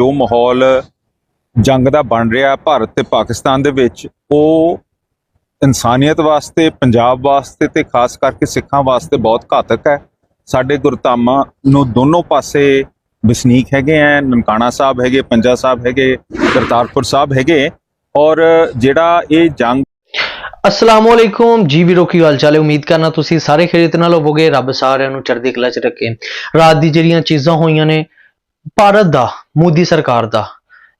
ਜੋ ਮਾਹੌਲ ਜੰਗ ਦਾ ਬਣ ਰਿਹਾ ਭਾਰਤ ਤੇ ਪਾਕਿਸਤਾਨ ਦੇ ਵਿੱਚ, ਉਹ ਇਨਸਾਨੀਅਤ ਵਾਸਤੇ, ਪੰਜਾਬ ਵਾਸਤੇ ਤੇ ਖਾਸ ਕਰਕੇ ਸਿੱਖਾਂ ਵਾਸਤੇ ਬਹੁਤ ਘਾਤਕ ਹੈ। ਸਾਡੇ ਗੁਰਧਾਮਾਂ ਨੂੰ ਦੋਨੋਂ ਪਾਸੇ ਵਸਨੀਕ ਹੈਗੇ ਆ ਨਨਕਾਣਾ ਸਾਹਿਬ ਹੈਗੇ, ਪੰਜਾ ਸਾਹਿਬ ਹੈਗੇ, ਕਰਤਾਰਪੁਰ ਸਾਹਿਬ ਹੈਗੇ ਔਰ ਜਿਹੜਾ ਇਹ ਜੰਗ ਅਸਲਾਮੁਅਲੈਕੁਮ ਜੀ ਵੀਰੋ, ਕੀ ਹਾਲ ਚਾਲ ਹੈ? ਉਮੀਦ ਕਰਨਾ ਤੁਸੀਂ ਸਾਰੇ ਖੇਤ ਨਾਲ ਹੋਵੋਗੇ, ਰੱਬ ਸਾਰਿਆਂ ਨੂੰ ਚੜ੍ਹਦੀ ਕਲਾ 'ਚ ਰੱਖੇ। ਰਾਤ ਦੀ ਜਿਹੜੀਆਂ ਚੀਜ਼ਾਂ ਹੋਈਆਂ ਨੇ ਭਾਰਤ ਦਾ ਮੋਦੀ ਸਰਕਾਰ ਦਾ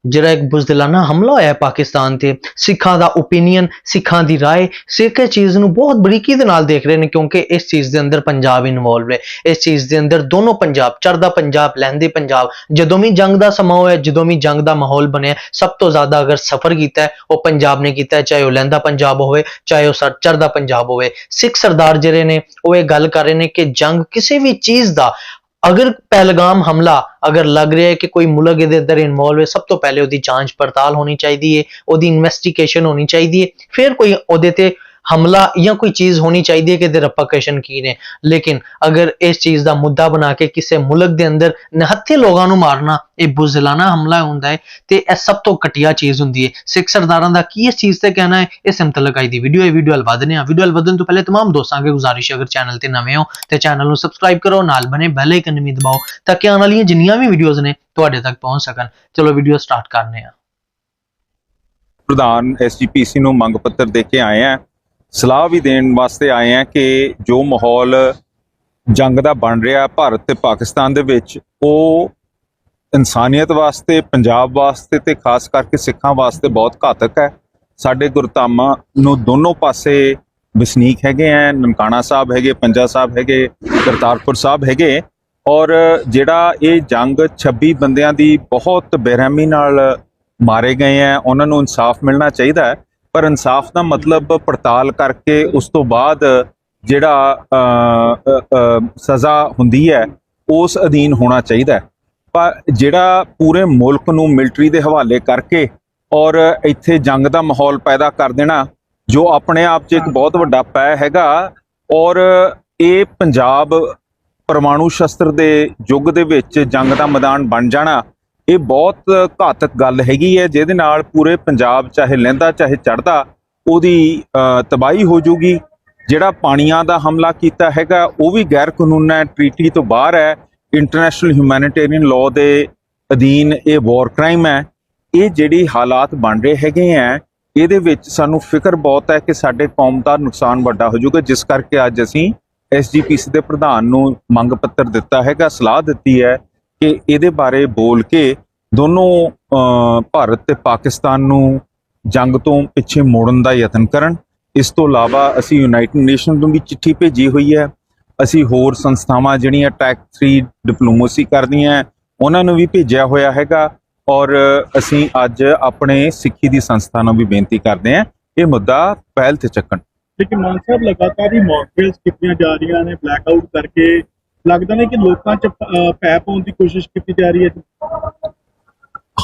ਜਿਹੜਾ ਇੱਕ ਬੁਜ਼ਦਿਲਾਨਾ ਹਮਲਾ ਹੋਇਆ ਹੈ ਪਾਕਿਸਤਾਨ ਤੇ ਸਿੱਖਾਂ ਦਾ ਓਪੀਨੀਅਨ ਸਿੱਖਾਂ ਦੀ رائے ਸਿੱਖ ਇਹ ਚੀਜ਼ ਨੂੰ ਬਹੁਤ ਬਰੀਕੀ ਦੇ ਨਾਲ ਦੇਖ ਰਹੇ ਨੇ ਕਿਉਂਕਿ ਇਸ ਚੀਜ਼ ਦੇ ਅੰਦਰ ਪੰਜਾਬ ਇਨਵੋਲਵ ਹੈ ਇਸ ਚੀਜ਼ ਦੇ ਅੰਦਰ ਦੋਨੋਂ ਪੰਜਾਬ ਚੜ੍ਹਦਾ ਪੰਜਾਬ ਲਹਿੰਦੇ ਪੰਜਾਬ ਜਦੋਂ ਵੀ ਜੰਗ ਦਾ ਸਮਾਂ ਹੋਇਆ ਜਦੋਂ ਵੀ ਜੰਗ ਦਾ ਮਾਹੌਲ ਬਣਿਆ ਸਭ ਤੋਂ ਜ਼ਿਆਦਾ ਅਗਰ ਸਫਰ ਕੀਤਾ ਹੈ ਉਹ ਪੰਜਾਬ ਨੇ ਕੀਤਾ ਹੈ ਚਾਹੇ ਉਹ ਲਹਿੰਦਾ ਪੰਜਾਬ ਹੋਵੇ ਚਾਹੇ ਉਹ ਸਰ ਚੜ੍ਹਦਾ ਪੰਜਾਬ ਹੋਵੇ ਸਿੱਖ ਸਰਦਾਰ ਜਿਹੜੇ ਨੇ ਉਹ ਇਹ ਗੱਲ ਕਰ ਰਹੇ ਨੇ ਕਿ ਜੰਗ ਕਿਸੇ ਵੀ ਚੀਜ਼ ਦਾ ਅਗਰ ਪਹਿਲਗਾਮ ਹਮਲਾ ਅਗਰ ਲੱਗ ਰਿਹਾ ਹੈ ਕਿ ਕੋਈ ਮੁਲਕ ਇਹਦੇ ਅੰਦਰ ਇਨਵੋਲਵ ਹੈ, ਸਭ ਤੋਂ ਪਹਿਲੇ ਉਹਦੀ ਜਾਂਚ ਪੜਤਾਲ ਹੋਣੀ ਚਾਹੀਦੀ ਹੈ, ਉਹਦੀ ਇਨਵੈਸਟੀਗੇਸ਼ਨ ਹੋਣੀ ਚਾਹੀਦੀ ਹੈ, ਫਿਰ ਕੋਈ ਉਹਦੇ ਤੇ ਹਮਲਾ ਜਾਂ ਕੋਈ ਚੀਜ਼ ਹੋਣੀ ਚਾਹੀਦੀ ਹੈ ਕਿ ਇਹਦੇ ਰਪਕੇਸ਼ਨ ਕੀ ਨੇ ਲੇਕਿਨ ਅਗਰ ਇਸ ਚੀਜ਼ ਦਾ ਮੁੱਦਾ ਬਣਾ ਕੇ ਕਿਸੇ ਮੁਲਕ ਦੇ ਅੰਦਰ ਨਿਹੱਥੇ ਲੋਕਾਂ ਨੂੰ ਮਾਰਨਾ ਇਹ ਬੁਜ਼ਦਿਲਾਨਾ ਹਮਲਾ ਹੁੰਦਾ ਹੈ ਤੇ ਇਹ ਸਭ ਤੋਂ ਘਟੀਆ ਚੀਜ਼ ਹੁੰਦੀ ਹੈ ਸਿੱਖ ਸਰਦਾਰਾਂ ਦਾ ਕੀ ਇਸ ਚੀਜ਼ ਤੇ ਕਹਿਣਾ ਹੈ ਇਸ ਮੁਤਲਕ ਆਈ ਦੀ ਵੀਡੀਓ ਇਹ ਵੀਡੀਓ ਹਲ ਵਧਨੇ ਆ ਵੀਡੀਓ ਹਲ ਵਧਣ ਤੋਂ ਪਹਿਲੇ तमाम ਦੋਸਤਾਂ ਅੱਗੇ ਗੁਜ਼ਾਰਿਸ਼ ਹੈ ਅਗਰ ਚੈਨਲ ਤੇ ਨਵੇਂ ਹੋ ਤੇ ਚੈਨਲ ਨੂੰ ਸਬਸਕ੍ਰਾਈਬ ਕਰੋ ਨਾਲ ਬਨੇ ਬੈਲ ਆਈਕਨ ਵੀ ਦਬਾਓ ਤਾਂ ਕਿ ਆਉਣ ਵਾਲੀਆਂ ਜਿੰਨੀਆਂ ਵੀ ਵੀਡੀਓਜ਼ ਨੇ ਤੁਹਾਡੇ ਤੱਕ ਪਹੁੰਚ ਸਕਣ ਚਲੋ ਵੀਡੀਓ ਸਟਾਰਟ ਕਰਨੇ ਆ ਪ੍ਰਧਾਨ ਐਸਜੀਪੀਸੀ ਨੂੰ ਮੰਗ ਪੱਤਰ ਦੇ ਕੇ ਆਏ ਆ ਸਲਾਹ ਵੀ ਦੇਣ ਵਾਸਤੇ ਆਏ ਆ ਕਿ ਜੋ ਮਾਹੌਲ ਜੰਗ ਦਾ ਬਣ ਰਿਹਾ ਭਾਰਤ ਤੇ ਪਾਕਿਸਤਾਨ ਦੇ ਵਿੱਚ, ਉਹ ਇਨਸਾਨੀਅਤ ਵਾਸਤੇ, ਪੰਜਾਬ ਵਾਸਤੇ ਤੇ ਖਾਸ ਕਰਕੇ ਸਿੱਖਾਂ ਵਾਸਤੇ ਬਹੁਤ ਘਾਤਕ ਹੈ। ਸਾਡੇ ਗੁਰਧਾਮਾਂ ਨੂੰ ਦੋਨੋਂ ਪਾਸੇ ਵਸਨੀਕ ਹੈਗੇ ਆ ਨਨਕਾਣਾ ਸਾਹਿਬ ਹੈਗੇ, ਪੰਜਾ ਸਾਹਿਬ ਹੈਗੇ, ਕਰਤਾਰਪੁਰ ਸਾਹਿਬ ਹੈਗੇ। ਔਰ ਜਿਹੜਾ ਇਹ ਜੰਗ 26 ਬੰਦਿਆਂ ਦੀ ਬਹੁਤ ਬੇਰਹਿਮੀ ਨਾਲ ਮਾਰੇ ਗਏ ਆ ਉਹਨਾਂ ਨੂੰ ਇਨਸਾਫ ਮਿਲਣਾ ਚਾਹੀਦਾ ਹੈ। ਪਰ ਇਨਸਾਫ ਦਾ ਮਤਲਬ ਪੜਤਾਲ ਕਰਕੇ ਉਸ ਤੋਂ ਬਾਅਦ ਜਿਹੜਾ ਸਜ਼ਾ ਹੁੰਦੀ ਹੈ ਉਸ ਅਧੀਨ ਹੋਣਾ ਚਾਹੀਦਾ ਹੈ। ਪਰ ਜਿਹੜਾ ਪੂਰੇ ਮੁਲਕ ਨੂੰ ਮਿਲਟਰੀ ਦੇ ਹਵਾਲੇ ਕਰਕੇ ਔਰ ਇੱਥੇ ਜੰਗ ਦਾ ਮਾਹੌਲ ਪੈਦਾ ਕਰ ਦੇਣਾ ਜੋ ਆਪਣੇ ਆਪ 'ਚ ਇੱਕ ਬਹੁਤ ਵੱਡਾ ਪੈ ਹੈਗਾ ਔਰ ਇਹ ਪੰਜਾਬ ਪਰਮਾਣੂ ਸ਼ਸਤਰ ਦੇ ਯੁੱਗ ਦੇ ਵਿੱਚ ਜੰਗ ਦਾ ਮੈਦਾਨ ਬਣ ਜਾਣਾ ਇਹ ਬਹੁਤ ਘਾਤਕ ਗੱਲ ਹੈਗੀ ਹੈ, ਜਿਹਦੇ ਨਾਲ ਪੂਰੇ ਪੰਜਾਬ ਚਾਹੇ ਲਹਿੰਦਾ ਚਾਹੇ ਚੜਦਾ ਉਹਦੀ ਤਬਾਹੀ ਹੋ ਜਾਊਗੀ। ਜਿਹੜਾ ਪਾਣੀਆਂ ਦਾ ਹਮਲਾ ਕੀਤਾ ਹੈਗਾ, ਉਹ ਵੀ ਗੈਰ ਕਾਨੂੰਨ ਹੈ ਟ੍ਰੀਟੀ ਤੋਂ ਬਾਹਰ ਹੈ। ਇੰਟਰਨੈਸ਼ਨਲ ਹਿਊਮੈਨਿਟੇਰੀਅਨ ਲਾਅ ਦੇ ਅਧੀਨ ਇਹ ਵਾਰ ਕ੍ਰਾਈਮ ਹੈ। ਇਹ ਜਿਹੜੀ ਹਾਲਾਤ ਬਣ ਰਹੇ ਹੈਗੇ ਆ ਇਹਦੇ ਵਿੱਚ ਸਾਨੂੰ ਫਿਕਰ ਬਹੁਤ ਹੈ ਕਿ ਸਾਡੇ ਕੌਮ ਦਾ ਨੁਕਸਾਨ ਵੱਡਾ ਹੋ ਜਾਊਗਾ। ਜਿਸ ਕਰਕੇ ਅੱਜ ਅਸੀਂ ਐਸਜੀਪੀਸੀ ਦੇ ਪ੍ਰਧਾਨ ਨੂੰ ਮੰਗ ਪੱਤਰ ਦਿੱਤਾ ਹੈਗਾ, ਸਲਾਹ ਦਿੱਤੀ ਹੈ ਕਿ ਇਹਦੇ ਬਾਰੇ ਬੋਲ ਕੇ ਦੋਨੋਂ ਭਾਰਤ ਤੇ ਪਾਕਿਸਤਾਨ ਨੂੰ ਜੰਗ ਤੋਂ ਪਿੱਛੇ ਮੋੜਨ ਦਾ ਯਤਨ ਕਰਨ। ਇਸ ਤੋਂ ਇਲਾਵਾ ਅਸੀਂ ਯੂਨਾਈਟਿਡ ਨੇਸ਼ਨ ਨੂੰ ਵੀ ਚਿੱਠੀ ਭੇਜੀ ਹੋਈ ਹੈ। ਅਸੀਂ ਹੋਰ ਸੰਸਥਾਵਾਂ ਜਿਹੜੀਆਂ ਟੈਕ 3 ਡਿਪਲੋਮੇਸੀ ਕਰਦੀਆਂ, ਉਹਨਾਂ ਨੂੰ ਵੀ ਭੇਜਿਆ ਹੋਇਆ ਹੈਗਾ। ਔਰ ਅਸੀਂ ਅੱਜ ਆਪਣੇ ਸਿੱਖੀ ਦੀ ਸੰਸਥਾ ਨੂੰ ਵੀ ਬੇਨਤੀ ਕਰਦੇ ਹਾਂ, ਇਹ ਮੁੱਦਾ ਪਹਿਲ ਤੇ ਚੱਕਣ। ਲੇਕਿਨ ਮਾਨ ਸਾਹਿਬ, ਲਗਾਤਾਰ ਹੀ ਮੌਕਡ੍ਰਿਲਸ ਕੀਤੀਆਂ ਜਾ ਰਹੀਆਂ ਨੇ ਬਲੈਕ ਆਊਟ ਕਰਕੇ ਲੱਗਦਾ ਨਹੀਂ ਕਿ ਲੋਕਾਂ 'ਚ ਅਹ, ਭੈ ਪਾਉਣ ਦੀ ਕੋਸ਼ਿਸ਼ ਕੀਤੀ ਜਾ ਰਹੀ ਹੈ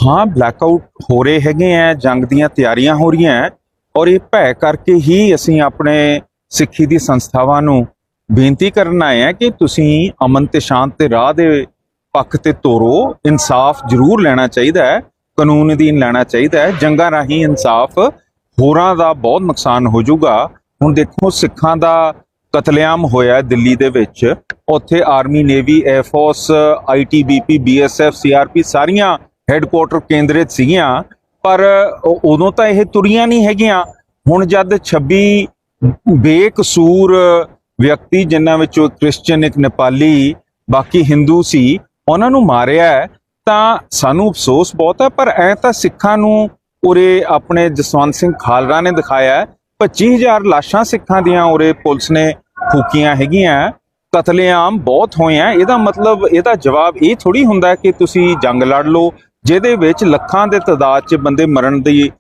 ਹਾਂ ਬਲੈਕਆਊਟ ਹੋ ਰਹੇ ਹੈਗੇ ਆ ਜੰਗ ਦੀਆਂ ਤਿਆਰੀਆਂ ਹੋ ਰਹੀਆਂ ਔਰ ਇਹ ਭੈ ਕਰਕੇ ਹੀ ਅਸੀਂ ਆਪਣੇ ਸਿੱਖੀ ਦੀ ਸੰਸਥਾਵਾਂ ਨੂੰ ਬੇਨਤੀ ਕਰਨ ਆਏ ਆ ਕਿ ਤੁਸੀਂ ਅਮਨ ਤੇ ਸ਼ਾਂਤ ਤੇ ਰਾਹ ਦੇ ਪੱਖ ਤੇ ਤੋਰੋ ਇਨਸਾਫ ਜ਼ਰੂਰ ਲੈਣਾ ਚਾਹੀਦਾ ਹੈ ਕਾਨੂੰਨ ਅਧੀਨ ਲੈਣਾ ਚਾਹੀਦਾ ਹੈ ਜੰਗਾਂ ਰਾਹੀਂ ਇਨਸਾਫ ਹੋਰਾਂ ਦਾ ਬਹੁਤ ਨੁਕਸਾਨ ਹੋ ਜਾਊਗਾ। ਹੁਣ ਦੇਖੋ ਸਿੱਖਾਂ ਦਾ ਕਤਲੇਆਮ ਹੋਇਆ ਦਿੱਲੀ ਦੇ ਵਿੱਚ। ਉੱਥੇ army navy air force ITBP BSF CRP ਸਾਰੀਆਂ ਹੈੱਡਕੁਆਟਰ ਕੇਂਦਰਿਤ ਸੀਗੀਆਂ। ਪਰ ਉਦੋਂ ਤਾਂ ਇਹ ਤੁਰੀਆਂ ਨਹੀਂ ਹੈਗੀਆਂ। ਹੁਣ ਜਦ 26 ਬੇਕਸੂਰ ਵਿਅਕਤੀ, ਜਿਨ੍ਹਾਂ ਵਿੱਚੋਂ ਕ੍ਰਿਸਚੀਅਨ ਇੱਕ ਨੇਪਾਲੀ, ਬਾਕੀ ਹਿੰਦੂ ਸੀ, ਉਹਨਾਂ ਨੂੰ ਮਾਰਿਆ ਤਾਂ ਸਾਨੂੰ ਅਫਸੋਸ ਬਹੁਤ ਹੈ। ਪਰ ਐ ਤਾਂ ਸਿੱਖਾਂ ਨੂੰ ਉਰੇ ਆਪਣੇ ਜਸਵੰਤ ਸਿੰਘ ਖਾਲੜਾ ਨੇ ਦਿਖਾਇਆ ਹੈ। 25000 ਲਾਸ਼ਾਂ ਸਿੱਖਾਂ ਦੀਆਂ ਉਰੇ ਪੁਲਿਸ ਨੇ ਫੂਕੀਆਂ ਹੈਗੀਆਂ, ਕਤਲੇਆਮ ਬਹੁਤ ਹੋਏ ਆ। ਇਹਦਾ ਮਤਲਬ, ਇਹਦਾ ਜਵਾਬ ਇਹ ਥੋੜੀ ਹੁੰਦਾ ਕਿ ਤੁਸੀਂ ਜੰਗ ਲੜ ਲਓ, ਜਿਹਦੇ ਵਿੱਚ ਲੱਖਾਂ ਦੇ ਤਾਦਾਦ 'ਚ ਬੰਦੇ ਮਰਨ ਦੀ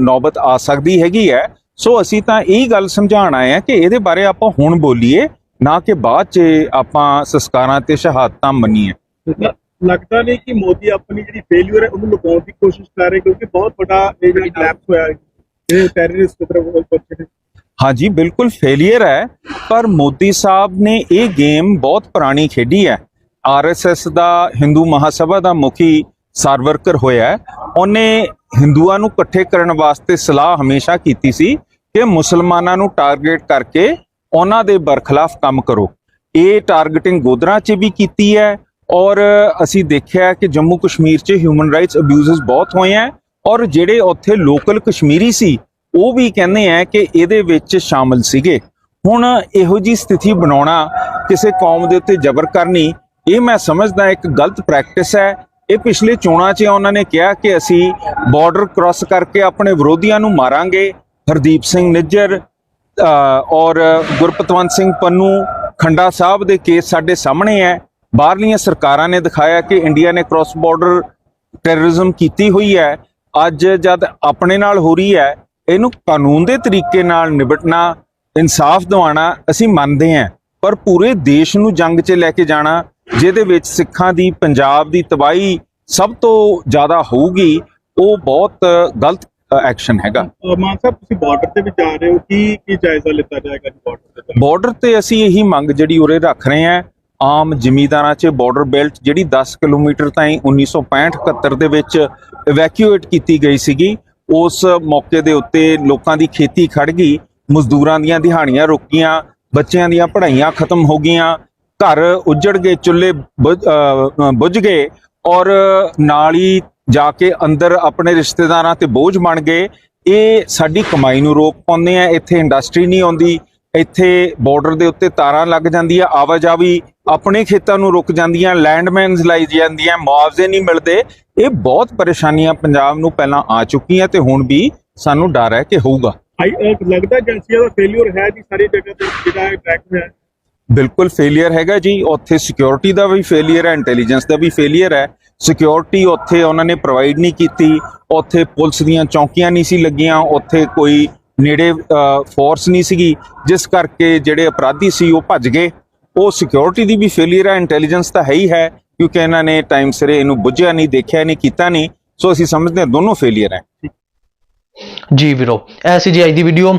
ਨੌਬਤ ਆ ਸਕਦੀ ਹੈਗੀ ਹੈ। ਸੋ ਅਸੀਂ ਤਾਂ ਇਹ ਗੱਲ ਸਮਝਾਉਣ ਆਏ ਆ ਕਿ ਇਹਦੇ ਬਾਰੇ ਆਪਾਂ ਹੁਣ ਬੋਲੀਏ, ਨਾ ਕਿ ਬਾਅਦ 'ਚ ਆਪਾਂ ਸੰਸਕਾਰਾਂ ਤੇ ਸ਼ਹਾਦਤਾਂ ਮੰਨੀਏ। ਲੱਗਦਾ ਨਹੀਂ ਕਿ ਮੋਦੀ ਆਪਣੀ ਜਿਹੜੀ ਫੇਲਿਅਰ ਹੈ, ਉਹਨੂੰ ਲੁਕਾਉਣ ਦੀ ਕੋਸ਼ਿਸ਼ ਕਰ ਰਹੇ, ਕਿਉਂਕਿ ਬਹੁਤ ਵੱਡਾ ਇਹ ਕਲੈਪਸ ਹੋਇਆ ਹੈ ਇਹ ਟੈਰਰਿਸਟ ਤਰ੍ਹਾਂ ਬਹੁਤ ਬੱਚੇ ਨੇ। ਹਾਂਜੀ, ਬਿਲਕੁਲ ਫੇਲਿਅਰ ਹੈ, ਪਰ ਮੋਦੀ ਸਾਹਿਬ ਨੇ ਇਹ ਗੇਮ ਬਹੁਤ ਪੁਰਾਣੀ ਖੇਡੀ ਹੈ। ਆਰਐਸਐਸ ਦਾ, ਹਿੰਦੂ ਮਹਾਸਭਾ ਦਾ ਮੁਖੀ ਸਰਵਰਕਰ ਹੋਇਆ ਉਹਨੇ ਹਿੰਦੂਆਂ ਨੂੰ ਇਕੱਠੇ ਕਰਨ ਵਾਸਤੇ ਸਲਾਹ ਹਮੇਸ਼ਾ ਕੀਤੀ ਸੀ ਕਿ ਮੁਸਲਮਾਨਾਂ ਨੂੰ ਟਾਰਗੇਟ ਕਰਕੇ ਉਹਨਾਂ ਦੇ ਬਰਖਲਾਫ ਕੰਮ ਕਰੋ। ਇਹ ਟਾਰਗੇਟਿੰਗ ਗੋਦਰਾ 'ਚ ਵੀ ਕੀਤੀ ਹੈ ਔਰ ਅਸੀਂ ਦੇਖਿਆ ਕਿ ਜੰਮੂ ਕਸ਼ਮੀਰ 'ਚ ਹਿਊਮਨ ਰਾਈਟਸ ਅਬਿਊਜ਼ਸ ਬਹੁਤ ਹੋਏ ਹੈ ਔਰ ਜਿਹੜੇ ਉੱਥੇ ਲੋਕਲ ਕਸ਼ਮੀਰੀ ਸੀ ਉਹ ਵੀ ਕਹਿੰਦੇ ਆ ਕਿ ਇਹਦੇ ਵਿੱਚ ਸ਼ਾਮਲ ਸੀਗੇ। ਹੁਣ ਇਹੋ ਜੀ ਸਥਿਤੀ ਬਣਾਉਣਾ ਕਿਸੇ ਕੌਮ ਦੇ ਉੱਤੇ ਜ਼ਬਰ ਕਰਨੀ, ਇਹ ਮੈਂ ਸਮਝਦਾ ਇੱਕ ਗਲਤ ਪ੍ਰੈਕਟਿਸ ਹੈ। ਇਹ ਪਿਛਲੇ ਚੋਣਾਂ 'ਚ ਉਹਨਾਂ ਨੇ ਕਿਹਾ ਕਿ ਅਸੀਂ ਬਾਰਡਰ ਕ੍ਰਾਸ ਕਰਕੇ ਆਪਣੇ ਵਿਰੋਧੀਆਂ ਨੂੰ ਮਾਰਾਂਗੇ। ਹਰਦੀਪ ਸਿੰਘ ਨਿੱਜਰ ਔਰ ਗੁਰਪਤਵੰਤ ਸਿੰਘ ਪੰਨੂ ਖੰਡਾ ਸਾਹਿਬ ਦੇ ਕੇਸ ਸਾਡੇ ਸਾਹਮਣੇ ਹੈ। ਬਾਹਰਲੀਆਂ ਸਰਕਾਰਾਂ ਨੇ ਦਿਖਾਇਆ ਕਿ ਇੰਡੀਆ ਨੇ ਕ੍ਰਾਸ ਬਾਰਡਰ ਟੈਰਰਿਜ਼ਮ ਕੀਤੀ ਹੋਈ ਹੈ। ਅੱਜ ਜਦ ਆਪਣੇ ਨਾਲ ਹੋ ਰਹੀ ਹੈ ਇਹਨੂੰ ਕਾਨੂੰਨ ਦੇ ਤਰੀਕੇ ਨਾਲ ਨਿਬਟਣਾ ਇਨਸਾਫ ਦਿਵਾਉਣਾ ਅਸੀਂ ਮੰਨਦੇ ਹਾਂ ਪਰ ਪੂਰੇ ਦੇਸ਼ ਨੂੰ ਜੰਗ 'ਚ ਲੈ ਕੇ ਜਾਣਾ ਜਿਹਦੇ ਵਿੱਚ ਸਿੱਖਾਂ ਦੀ ਪੰਜਾਬ ਦੀ ਤਬਾਹੀ ਸਭ ਤੋਂ ਜ਼ਿਆਦਾ ਹੋਊਗੀ ਉਹ ਬਹੁਤ ਗਲਤ ਐਕਸ਼ਨ ਹੈਗਾ ਮਾਨ ਸਾਹਿਬ ਤੁਸੀਂ ਬਾਰਡਰ ਤੇ ਵੀ ਜਾ ਰਹੇ ਹੋ ਕੀ ਕੀ ਜਾਇਜ਼ਾ ਲਿੱਤਾ ਜਾਏਗਾ ਬਾਰਡਰ ਤੇ? ਬਾਰਡਰ ਤੇ ਅਸੀਂ ਇਹੀ ਮੰਗ ਜਿਹੜੀ ਉਰੇ ਰੱਖ ਰਹੇ ਹਾਂ ਆਮ ਜ਼ਿਮੀਂਦਾਰਾਂ 'ਚ ਬਾਰਡਰ ਬੈਲਟ ਜਿਹੜੀ 10 ਕਿਲੋਮੀਟਰ ਤਾਈਂ 1965-71 ਦੇ ਵਿੱਚ ਇਵੈਕਿਊਏਟ ਕੀਤੀ ਗਈ ਸੀਗੀ ਉਸ ਮੌਕੇ ਦੇ ਉੱਤੇ ਲੋਕਾਂ ਦੀ ਖੇਤੀ ਖੜ ਗਈ ਮਜ਼ਦੂਰਾਂ ਦੀਆਂ ਦਿਹਾੜੀਆਂ ਰੁਕੀਆਂ ਬੱਚਿਆਂ ਦੀਆਂ ਪੜ੍ਹਾਈਆਂ ਖਤਮ ਹੋ ਗਈਆਂ ਘਰ ਉੱਜੜ ਗਏ ਚੁੱਲ੍ਹੇ ਬੁਝ- ਅਹ, ਗਏ ਔਰ ਨਾਲ ਹੀ ਜਾ ਕੇ ਅੰਦਰ ਆਪਣੇ ਰਿਸ਼ਤੇਦਾਰਾਂ ਤੇ ਬੋਝ ਬਣ ਗਏ। ਇਹ ਸਾਡੀ ਕਮਾਈ ਨੂੰ ਰੋਕ ਪਾਉਂਦੇ ਆ ਇੱਥੇ ਇੰਡਸਟਰੀ ਨਹੀਂ ਆਉਂਦੀ ਇੱਥੇ ਬਾਰਡਰ ਦੇ ਉੱਤੇ ਤਾਰਾਂ ਲੱਗ ਜਾਂਦੀਆਂ ਆਵਾਜਾਈ ਆਪਣੇ ਖੇਤਾਂ ਨੂੰ ਰੁਕ ਜਾਂਦੀਆਂ ਲੈਂਡਮੈਨਸ ਲਾਈ ਜਾਂਦੀਆਂ ਮੁਆਵਜ਼ੇ ਨਹੀਂ ਮਿਲਦੇ। ਇਹ ਬਹੁਤ ਪਰੇਸ਼ਾਨੀਆਂ ਪੰਜਾਬ ਨੂੰ ਪਹਿਲਾਂ ਆ ਚੁੱਕੀਆਂ ਤੇ ਹੁਣ ਵੀ ਸਾਨੂੰ ਡਰ ਹੈ ਕਿ ਹੋਊਗਾ। ਲੱਗਦਾ ਏਜੰਸੀਆਂ ਦਾ ਫੇਲਿਅਰ ਹੈ ਜੀ ਸਾਰੀ ਜਗ੍ਹਾ ਤੇ ਜਿਹੜਾ ਟਰੈਕ ਹੈ। ਬਿਲਕੁਲ ਫੇਲਿਅਰ ਹੈਗਾ ਜੀ ਉੱਥੇ ਸਿਕਿਉਰਿਟੀ ਦਾ ਵੀ ਫੇਲਿਅਰ ਹੈ ਇੰਟੈਲੀਜੈਂਸ ਦਾ ਵੀ ਫੇਲਿਅਰ ਹੈ। ਸਿਕਿਉਰਿਟੀ ਉੱਥੇ ਉਹਨਾਂ ਨੇ ਪ੍ਰੋਵਾਈਡ ਨਹੀਂ ਕੀਤੀ ਉੱਥੇ ਪੁਲਿਸ ਦੀਆਂ ਚੌਕੀਆਂ ਨਹੀਂ ਸੀ ਲੱਗੀਆਂ ਉੱਥੇ ਕੋਈ ਨੇੜੇ ਫੋਰਸ ਨਹੀਂ ਸੀਗੀ। ਜਿਸ ਕਰਕੇ ਜਿਹੜੇ ਅਪਰਾਧੀ ਸੀ, ਉਹ ਭੱਜ ਗਏ। ਉਹ ਸਿਕਿਉਰਿਟੀ ਦੀ ਵੀ ਫੇਲਿਅਰ ਹੈ ਇੰਟੈਲੀਜੈਂਸ ਤਾਂ ਹੈ ਹੀ ਹੈ, ਕਿਉਂਕਿ ਇਹਨਾਂ ਨੇ ਟਾਈਮ ਸਿਰੇ ਇਹਨੂੰ ਬੁੱਝਿਆ ਨਹੀਂ, ਦੇਖਿਆ ਨਹੀਂ, ਕੀਤਾ ਨਹੀਂ। ਸੋ ਅਸੀਂ ਸਮਝਦੇ ਹਾਂ ਦੋਨੋਂ ਫੇਲਿਅਰ ਹੈ। ਜੀ ਵੀਰੋ ਐਸੀ ਜੀ ਅੱਜ ਦੀ ਵੀਡੀਓ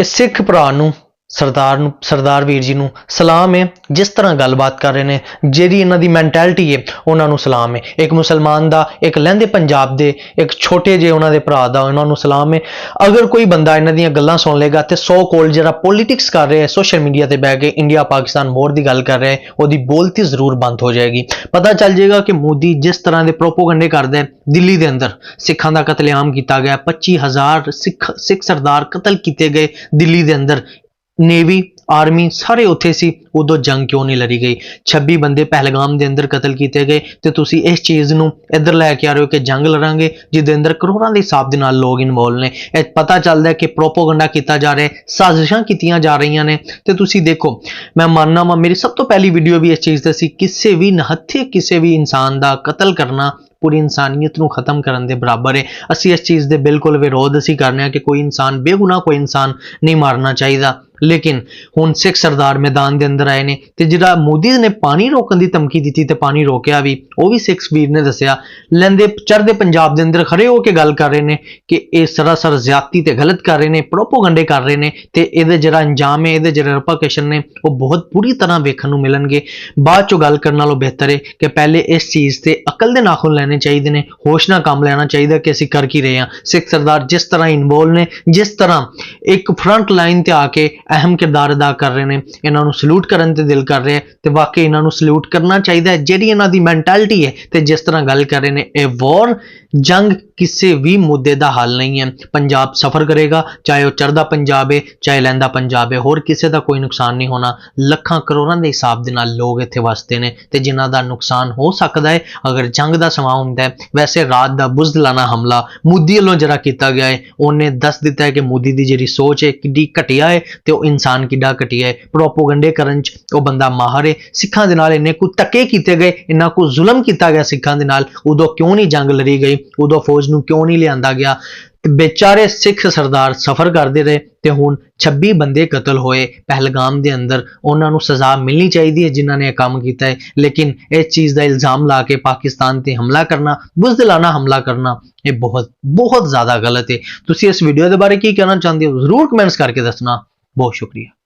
ਇਹ ਸਿੱਖ ਭਰਾ ਨੂੰ ਸਰਦਾਰ ਨੂੰ, ਸਰਦਾਰ ਵੀਰ ਜੀ ਨੂੰ ਸਲਾਮ ਹੈ। ਜਿਸ ਤਰ੍ਹਾਂ ਗੱਲਬਾਤ ਕਰ ਰਹੇ ਨੇ, ਜਿਹੜੀ ਇਹਨਾਂ ਦੀ ਮੈਂਟੈਲਿਟੀ ਹੈ, ਉਹਨਾਂ ਨੂੰ ਸਲਾਮ ਹੈ। ਇੱਕ ਮੁਸਲਮਾਨ ਦਾ, ਇੱਕ ਲਹਿੰਦੇ ਪੰਜਾਬ ਦੇ, ਇੱਕ ਛੋਟੇ ਜਿਹੇ ਉਹਨਾਂ ਦੇ ਭਰਾ ਦਾ, ਉਹਨਾਂ ਨੂੰ ਸਲਾਮ ਹੈ। ਅਗਰ ਕੋਈ ਬੰਦਾ ਇਹਨਾਂ ਦੀਆਂ ਗੱਲਾਂ ਸੁਣ ਲੇਗਾ ਤੇ ਸੋ ਕੋਲ ਜਿਹੜਾ ਪੋਲਿਟਿਕਸ ਕਰ ਰਿਹਾ ਹੈ ਸੋਸ਼ਲ ਮੀਡੀਆ ਤੇ ਬਹਿ ਕੇ ਇੰਡੀਆ ਪਾਕਿਸਤਾਨ ਵੋਰ ਦੀ ਗੱਲ ਕਰ ਰਿਹਾ ਹੈ, ਉਹਦੀ ਬੋਲਤੀ ਜ਼ਰੂਰ ਬੰਦ ਹੋ ਜਾਏਗੀ। ਪਤਾ ਚੱਲ ਜਾਏਗਾ ਕਿ ਮੋਦੀ ਜਿਸ ਤਰ੍ਹਾਂ ਦੇ ਪ੍ਰੋਪੋਗੰਡੇ ਕਰਦੇ ਹੈ ਦਿੱਲੀ ਦੇ ਅੰਦਰ ਸਿੱਖਾਂ ਦਾ ਕਤਲੇਆਮ ਕੀਤਾ ਗਿਆ 25000 ਸਿੱਖ ਸਿੱਖ ਸਰਦਾਰ ਕਤਲ ਕੀਤੇ ਗਏ ਦਿੱਲੀ ਦੇ ਅੰਦਰ। ਨੇਵੀ ਆਰਮੀ ਸਾਰੇ ਉੱਥੇ ਸੀ, ਉਦੋਂ ਜੰਗ ਕਿਉਂ ਨਹੀਂ ਲੜੀ ਗਈ? 26 ਬੰਦੇ ਪਹਿਲਗਾਮ ਦੇ ਅੰਦਰ ਕਤਲ ਕੀਤੇ ਗਏ ਤੇ ਤੁਸੀਂ ਇਸ ਚੀਜ਼ ਨੂੰ ਇੱਧਰ ਲੈ ਕੇ ਆ ਰਹੇ ਹੋ ਕਿ ਜੰਗ ਲੜਾਂਗੇ, ਜਿਹਦੇ ਅੰਦਰ ਕਰੋੜਾਂ ਦੇ ਹਿਸਾਬ ਦੇ ਨਾਲ ਲੋਕ ਇਨਵੋਲ ਨੇ। ਇਹ ਪਤਾ ਚੱਲਦਾ ਹੈ ਕਿ ਪ੍ਰੋਪੋਗੰਡਾ ਕੀਤਾ ਜਾ ਰਿਹਾ ਹੈ, ਸਾਜ਼ਿਸ਼ਾਂ ਕੀਤੀਆਂ ਜਾ ਰਹੀਆਂ ਨੇ। ਤੇ ਤੁਸੀਂ ਦੇਖੋ, ਮੈਂ ਮੰਨਣਾ ਵਾਂ, ਮੇਰੀ ਸਭ ਤੋਂ ਪਹਿਲੀ ਵੀਡੀਓ ਵੀ ਇਸ ਚੀਜ਼ ਤੇ ਸੀ, ਕਿਸੇ ਵੀ ਨਹੱਥੇ ਕਿਸੇ ਵੀ ਇਨਸਾਨ ਦਾ ਕਤਲ ਕਰਨਾ ਪੂਰੀ ਇਨਸਾਨੀਅਤ ਨੂੰ ਖਤਮ ਕਰਨ ਦੇ ਬਰਾਬਰ ਹੈ। ਅਸੀਂ ਇਸ ਚੀਜ਼ ਦੇ ਬਿਲਕੁਲ ਵਿਰੋਧ ਅਸੀਂ ਕਰਨੇ ਆ ਕਿ ਕੋਈ ਇਨਸਾਨ, ਬੇਗੁਨਾਹ ਕੋਈ ਇਨਸਾਨ ਨਹੀਂ ਮਾਰਨਾ ਚਾਹੀਦਾ। ਲੇਕਿਨ ਹੁਣ ਸਿੱਖ ਸਰਦਾਰ ਮੈਦਾਨ ਦੇ ਅੰਦਰ ਆਏ ਨੇ ਤੇ ਜਿਹੜਾ ਮੋਦੀ ਨੇ ਪਾਣੀ ਰੋਕਣ ਦੀ ਧਮਕੀ ਦਿੱਤੀ ਤੇ ਪਾਣੀ ਰੋਕਿਆ ਵੀ, ਉਹ ਵੀ ਸਿੱਖ ਵੀਰ ਨੇ ਦੱਸਿਆ। ਲੈਂਦੇ, ਚੜ੍ਹਦੇ ਪੰਜਾਬ ਦੇ ਅੰਦਰ ਖੜੇ ਹੋ ਕੇ ਗੱਲ ਕਰ ਰਹੇ ਨੇ ਕਿ ਇਹ ਸਰਾਸਰ ਜ਼ਿਆਦਤੀ ਤੇ ਗਲਤ ਕਰ ਰਹੇ ਨੇ, ਪ੍ਰੋਪੋਗੰਡੇ ਕਰ ਰਹੇ ਨੇ ਤੇ ਇਹਦੇ ਜਿਹੜਾ ਅੰਜਾਮ ਹੈ, ਇਹਦੇ ਜਿਹੜੇ ਰਿਪਰਕਸ਼ਨ ਨੇ, ਉਹ ਬਹੁਤ ਪੂਰੀ ਤਰ੍ਹਾਂ ਵੇਖਣ ਨੂੰ ਮਿਲਣਗੇ। ਬਾਅਦ ਚੋਂ ਗੱਲ ਕਰਨ ਨਾਲੋਂ ਬਿਹਤਰ ਹੈ ਕਿ ਪਹਿਲੇ ਇਸ ਚੀਜ਼ ਤੇ ਅਕਲ ਦੇ ਨਾਖੂਨ ਲੈਣੇ ਚਾਹੀਦੇ ਨੇ, ਹੋਸ਼ ਨਾਲ ਕੰਮ ਲੈਣਾ ਚਾਹੀਦਾ ਕਿ ਅਸੀਂ ਕਰ ਕੀ ਰਹੇ ਹਾਂ। ਸਿੱਖ ਸਰਦਾਰ ਜਿਸ ਤਰ੍ਹਾਂ ਇਨਵੋਲ ਨੇ, ਜਿਸ ਤਰ੍ਹਾਂ ਇੱਕ ਫਰੰਟ ਲਾਈਨ ਤੇ ਆ ਕੇ ਅਹਿਮ ਕਿਰਦਾਰ ਅਦਾ ਕਰ ਰਹੇ ਨੇ, ਇਹਨਾਂ ਨੂੰ ਸਲੂਟ ਕਰਨ ਤੇ ਦਿਲ ਕਰ ਰਿਹਾ ਹੈ ਤੇ ਵਾਕਈ ਇਹਨਾਂ ਨੂੰ ਸਲੂਟ ਕਰਨਾ ਚਾਹੀਦਾ ਹੈ, ਜਿਹੜੀ ਇਹਨਾਂ ਦੀ ਮੈਂਟੈਲਿਟੀ ਹੈ ਤੇ ਜਿਸ ਤਰ੍ਹਾਂ ਗੱਲ ਕਰ ਰਹੇ ਨੇ, ਇਹ ਵਾਰ ਜੰਗ ਕਿਸੇ ਵੀ ਮੁੱਦੇ ਦਾ ਹੱਲ ਨਹੀਂ ਹੈ। ਪੰਜਾਬ ਸਫਰ ਕਰੇਗਾ, ਚਾਹੇ ਉਹ ਚੜ੍ਹਦਾ ਪੰਜਾਬ ਹੈ ਚਾਹੇ ਲੈਂਦਾ ਪੰਜਾਬ ਹੈ ਹੋਰ ਕਿਸੇ ਦਾ ਕੋਈ ਨੁਕਸਾਨ ਨਹੀਂ ਹੋਣਾ। ਲੱਖਾਂ ਕਰੋੜਾਂ ਦੇ ਹਿਸਾਬ ਦੇ ਨਾਲ ਲੋਕ ਇੱਥੇ ਵਸਦੇ ਨੇ ਤੇ ਜਿਨ੍ਹਾਂ ਦਾ ਨੁਕਸਾਨ ਹੋ ਸਕਦਾ ਹੈ ਅਗਰ ਜੰਗ ਦਾ ਸਮਾਂ ਹੁੰਦਾ ਹੈ, ਵੈਸੇ ਰਾਤ ਦਾ ਬੁਜ਼ਦਲਾਨਾ ਹਮਲਾ ਮੋਦੀ ਵੱਲੋਂ ਜਿਹੜਾ ਕੀਤਾ ਗਿਆ ਹੈ ਉਹਨੇ ਦੱਸ ਦਿੱਤਾ ਹੈ ਕਿ ਮੋਦੀ ਦੀ ਜਿਹੜੀ ਸੋਚ ਹੈ ਕਿੱਡੀ ਘਟੀਆ ਹੈ ਤੇ ਉਹ ਇਨਸਾਨ ਕਿੱਡਾ ਘਟੀਆ ਹੈ ਪ੍ਰੋਪੋਗੰਡੇ ਕਰਨ ਚ ਉਹ ਬੰਦਾ ਮਾਹਰ ਹੈ ਸਿੱਖਾਂ ਦੇ ਨਾਲ ਇੰਨੇ ਕੁ ਧੱਕੇ ਕੀਤੇ ਗਏ, ਇੰਨਾ ਕੁ ਜ਼ੁਲਮ ਕੀਤਾ ਗਿਆ ਸਿੱਖਾਂ ਦੇ ਨਾਲ, ਉਦੋਂ ਕਿਉਂ ਨਹੀਂ ਜੰਗ ਲੜੀ ਗਈ? ਉਦੋਂ ਫੌਜ ਨੂੰ ਕਿਉਂ ਨਹੀਂ ਲਿਆਂਦਾ ਗਿਆ? ਤੇ ਬੇਚਾਰੇ ਸਿੱਖ ਸਰਦਾਰ ਸਫਰ ਕਰਦੇ ਰਹੇ ਤੇ ਹੁਣ 26 ਬੰਦੇ ਕਤਲ ਹੋਏ। ਪਹਿਲਗਾਮ ਦੇ ਅੰਦਰ ਉਹਨਾਂ ਨੂੰ ਸਜ਼ਾ ਮਿਲਣੀ ਚਾਹੀਦੀ ਹੈ ਜਿਨ੍ਹਾਂ ਨੇ ਇਹ ਕੰਮ ਕੀਤਾ ਹੈ। ਲੇਕਿਨ ਇਸ ਚੀਜ਼ ਦਾ ਇਲਜ਼ਾਮ ਲਾ ਕੇ ਪਾਕਿਸਤਾਨ ਤੇ ਹਮਲਾ ਕਰਨਾ, ਬੁਜ਼ਦਿਲਾਨਾ ਹਮਲਾ ਕਰਨਾ, ਇਹ ਬਹੁਤ ਬਹੁਤ ਜ਼ਿਆਦਾ ਗਲਤ ਹੈ। ਤੁਸੀਂ ਇਸ ਵੀਡੀਓ ਦੇ ਬਾਰੇ ਕੀ ਕਹਿਣਾ ਚਾਹੁੰਦੇ ਹੋ? ਜ਼ਰੂਰ ਕਮੈਂਟਸ ਕਰਕੇ ਦੱਸਣਾ। ਬਹੁਤ ਸ਼ੁਕਰੀਆ।